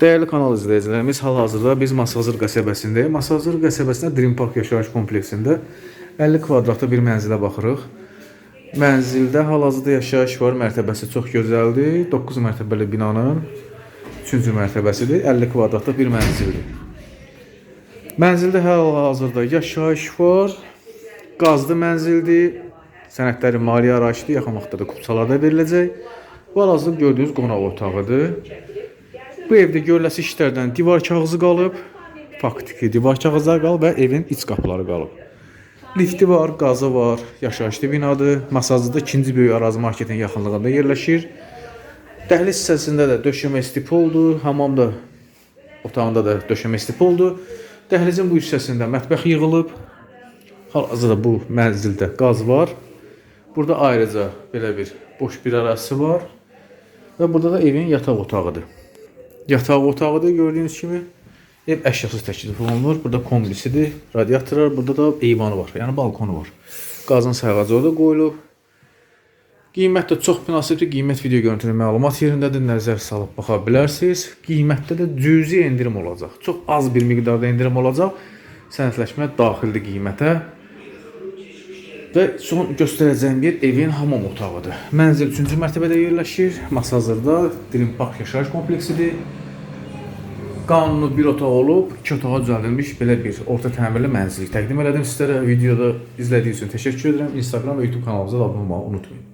Değerli kanal izləyicilərimiz, hal-hazırda biz Masazır qəsəbəsindəyik. Masazır qəsəbəsində Dream Park yaşayış kompleksində 50 kvadratlı bir mənzilə baxırıq. Mənzildə hal-hazırda yaşayış var, mərtəbəsi çox gözəldir. 9 mərtəbəli binanın 3-cü mərtəbəsidir. 50 kvadratlı bir mənzildir. Mənzildə hal-hazırda yaşayış var. Qazlı mənzildir. Sənədləri maliyyə arayışlı yaxın vaxtda da kupçalarda veriləcək. Bu hal-hazırda gördüyünüz qonaq otağıdır. Bu evdə görüləsi işlərdən divar kağızı qalıb, faktiki divar kağızları qalıb və evin iç qapıları qalıb. Lifti var, qazı var, yaşayışlı binadır. Masajda ikinci böyük Araz marketin yaxınlığında yerləşir. Dəhliz hissəsində də döşəmə stipoldur, hamamda otağında da döşəmə stipoldur. Dəhlizin bu hissəsində mətbəx yığılıb. Hal-hazırda bu mənzildə qaz var. Burada ayrıca belə bir boş bir ərazisi var. Və burada da evin yataq otağıdır. Yataq otağıdır gördüyünüz kimi. Ev əşyasız təklif olunur. Burada kombisidir, radiatorlar, burada da eyvanı var. Yəni balkonu var. Qazın sayğacı orada qoyulub. Qiymət də çox münasibdir. Qiymət video görüntülü məlumat yerindədir. Nəzər salıb baxa bilərsiniz. Qiymətdə də cüzi endirim olacaq. Çox az bir miqdarda endirim olacaq. Sənədləşmə daxildir qiymətə. Və son göstərəcəyim yer evin hamam otağıdır. Mənzil 3-cü mərtəbədə yerləşir. Masazırda Dream Park yaşayış kompleksidir. Qanunu bir otaq olub, iki otağa düzəldilmiş belə bir orta təmirli mənzil təqdim elədim sizlərə. Videoda izlədiyiniz üçün təşəkkür edirəm. Instagram və YouTube kanalımıza da abunə olmağı unutmayın.